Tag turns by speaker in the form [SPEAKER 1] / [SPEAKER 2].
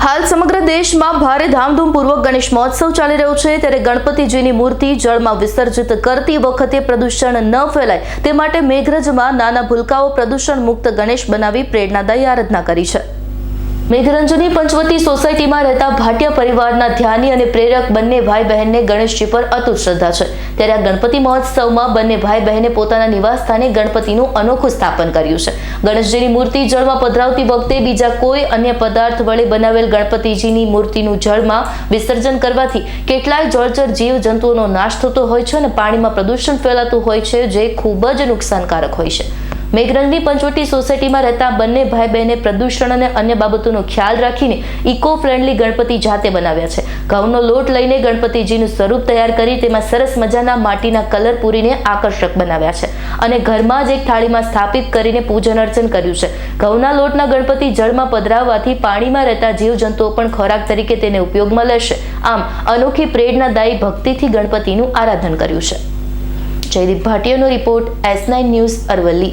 [SPEAKER 1] હાલ સમગ્ર દેશમાં ભારે ધામધૂમપૂર્વક ગણેશ મહોત્સવ ચાલી રહ્યો છે. ત્યારે ગણપતિજીની મૂર્તિ જળમાં વિસર્જિત કરતી વખતે પ્રદૂષણ ન ફેલાય તે માટે મેઘરજમાં નાના ભૂલકાઓ પ્રદૂષણ મુક્ત ગણેશ બનાવી પ્રેરણાદાયી આરાધના કરી છે. મેઘરંજની પંચવતી સોસાયટીમાં રહેતા ભાટિયા પરિવારના ધ્યાની અને પ્રેરક બંને ભાઈ બહેનને ગણેશજી પર અતુટ શ્રદ્ધા છે. ત્યારે આ ગણપતિ મહોત્સવમાં બંને ભાઈ બહેને પોતાના નિવાસ સ્થાને ગણપતિનું અનોખું સ્થાપન કર્યું છે. ગણેશજીની મૂર્તિ જળમાં પધરાવતી વખતે બીજા કોઈ અન્ય પદાર્થ વડે બનાવેલ ગણપતિજીની મૂર્તિનું જળમાં વિસર્જન કરવાથી કેટલાય જળચર જીવ જંતુઓનો નાશ થતો હોય છે અને પાણીમાં પ્રદૂષણ ફેલાતું હોય છે, જે ખૂબ જ નુકસાનકારક હોય છે. મેઘરંજની પંચવટી સોસાયટીમાં રહેતા બંને ભાઈ બહેને પ્રદૂષણ અને અન્ય બાબતોનો ખ્યાલ રાખીને ઇકો ફ્રેન્ડલી ગણપતિ જાતે બનાવ્યા છે. ઘઉંનો લોટ લઈને ગણપતિજીનું સ્વરૂપ તૈયાર કરી તેમાં સરસ મજાના માટીના કલર પૂરીને આકર્ષક બનાવ્યા છે અને ઘરમાં જ એક થાળીમાં સ્થાપિત કરીને પૂજન અર્ચન કર્યું છે. ઘઉંના લોટના ગણપતિ જળમાં પધરાવવાથી પાણીમાં રહેતા જીવજંતુઓ પણ ખોરાક તરીકે તેને ઉપયોગમાં લેશે. આમ, અનોખી પ્રેરણાદાયી ભક્તિથી ગણપતિનું આરાધન કર્યું છે. Jaydeep ભાટિયાનો report S nine news Aravalli.